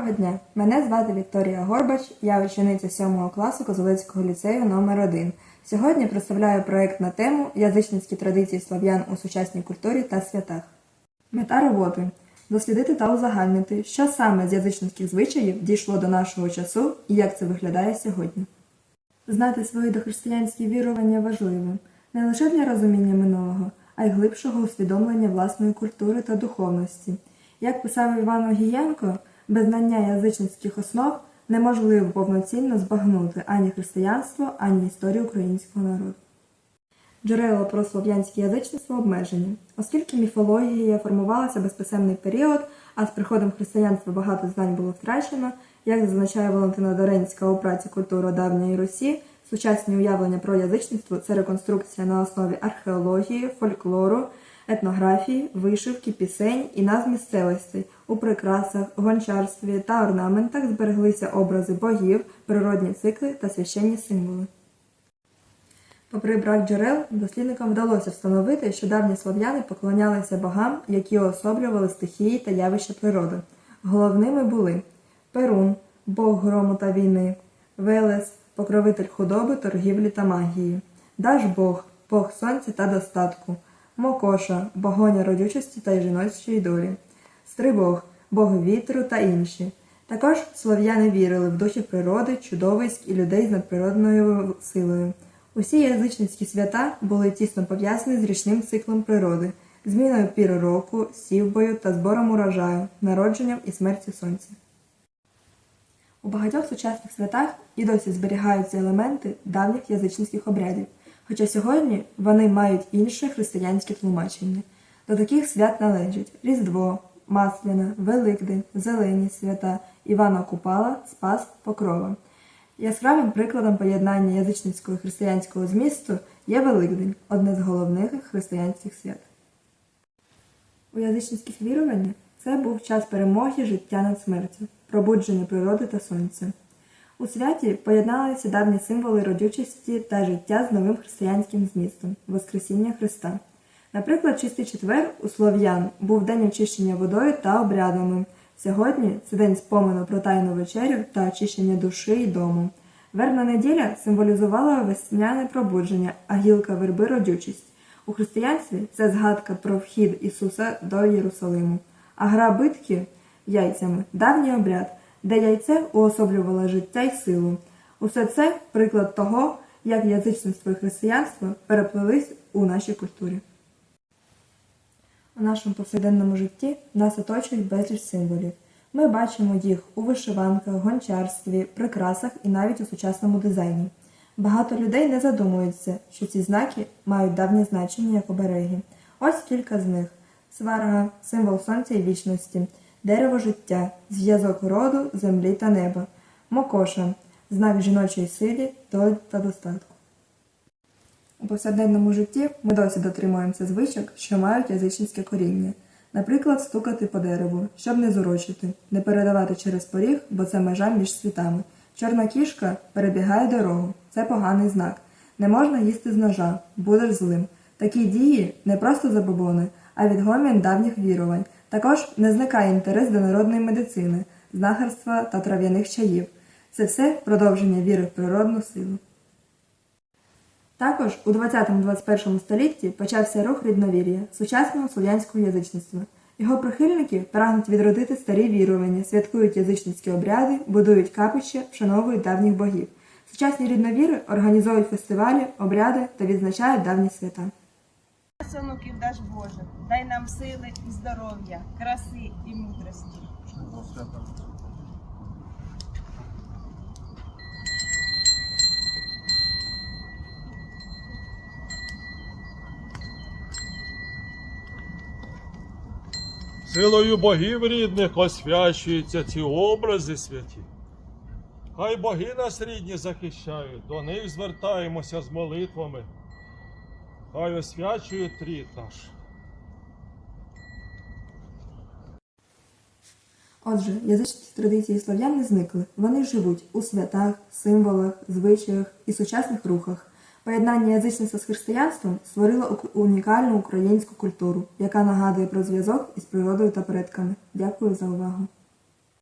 Доброго дня! Мене звати Вікторія Горбач, я учениця 7 класу Козелецького ліцею номер 1 Сьогодні представляю проект на тему Язичницькі традиції слов'ян у сучасній культурі та святах. Мета роботи дослідити та узагальнити, що саме з язичницьких звичаїв дійшло до нашого часу і як це виглядає сьогодні. Знати свої дохристиянські вірування важливо не лише для розуміння минулого, а й глибшого усвідомлення власної культури та духовності. Як писав Іван Огієнко, без знання язичницьких основ неможливо повноцінно збагнути ані християнство, ані історію українського народу. Джерела про слов'янське язичництво обмежені, оскільки міфологія формувалася безписемний період, а з приходом християнства багато знань було втрачено, як зазначає Валентина Доренська у праці Культура давньої Русі, сучасні уявлення про язичництво це реконструкція на основі археології, фольклору, етнографії, вишивки, пісень і назв місцевостей. У прикрасах, гончарстві та орнаментах збереглися образи богів, природні цикли та священні символи. Попри брак джерел, дослідникам вдалося встановити, що давні слов'яни поклонялися богам, які уособлювали стихії та явища природи. Головними були Перун, бог грому та війни, Велес, покровитель худоби, торгівлі та магії, Дажбог, бог сонця та достатку, Мокоша, богоня родючості та жіночої долі, Стрибог, бог вітру та інші. Також слов'яни вірили в духів природи, чудовиськ і людей з надприродною силою. Усі язичницькі свята були тісно пов'язані з річним циклом природи, зміною пір року, сівбою та збором урожаю, народженням і смертю сонця. У багатьох сучасних святах і досі зберігаються елементи давніх язичницьких обрядів, хоча сьогодні вони мають інше християнське тлумачення. До таких свят належать Різдво, Масляна, Великдень, Зелені свята, Івана Купала, Спас, Покрова. Яскравим прикладом поєднання язичницького християнського змісту є Великдень, одне з головних християнських свят. У язичницьких віруваннях це був час перемоги життя над смертю, пробудження природи та сонця. У святі поєдналися давні символи родючості та життя з новим християнським змістом Воскресіння Христа. Наприклад, чистий четвер у слов'ян був день очищення водою та обрядами. Сьогодні це день спомину про тайну вечерю та очищення душі й дому. Вербна неділя символізувала весняне пробудження, а гілка верби родючість. У християнстві це згадка про вхід Ісуса до Єрусалиму, а гра битки яйцями давній обряд, де яйце уособлювало життя й силу. Усе це приклад того, як язичництво і християнство переплились у нашій культурі. У нашому повсякденному житті нас оточують безліч символів. Ми бачимо їх у вишиванках, гончарстві, прикрасах і навіть у сучасному дизайні. Багато людей не задумуються, що ці знаки мають давнє значення як обереги. Ось кілька з них: сварга, символ сонця і вічності, дерево життя, зв'язок роду, землі та неба, мокоша, знак жіночої силі, долі та достатку. У повсякденному житті ми досі дотримуємося звичок, що мають язичницьке коріння. Наприклад, стукати по дереву, щоб не зурочити, не передавати через поріг, бо це межа між світами. Чорна кішка перебігає дорогу, це поганий знак. Не можна їсти з ножа, будеш злим. Такі дії не просто забобони, а відгомін давніх вірувань. Також не зникає інтерес до народної медицини, знахарства та трав'яних чаїв. Це все продовження віри в природну силу. Також у 20-21 столітті почався рух рідновір'я сучасного слов'янського язичництва. Його прихильники прагнуть відродити старі вірування, святкують язичницькі обряди, будують капища, вшановують давніх богів. Сучасні рідновіри організовують фестивалі, обряди та відзначають давні свята. Нас, онуків даш Боже, дай нам сили і здоров'я, краси і мудрості. Силою богів рідних освячуються ці образи святі. Хай боги нас рідні захищають, до них звертаємося з молитвами. Хай освячують рід наш. Отже, язичні традиції слов'ян не зникли. Вони живуть у святах, символах, звичаях і сучасних рухах. Поєднання язичництва з християнством створило унікальну українську культуру, яка нагадує про зв'язок із природою та предками. Дякую за увагу.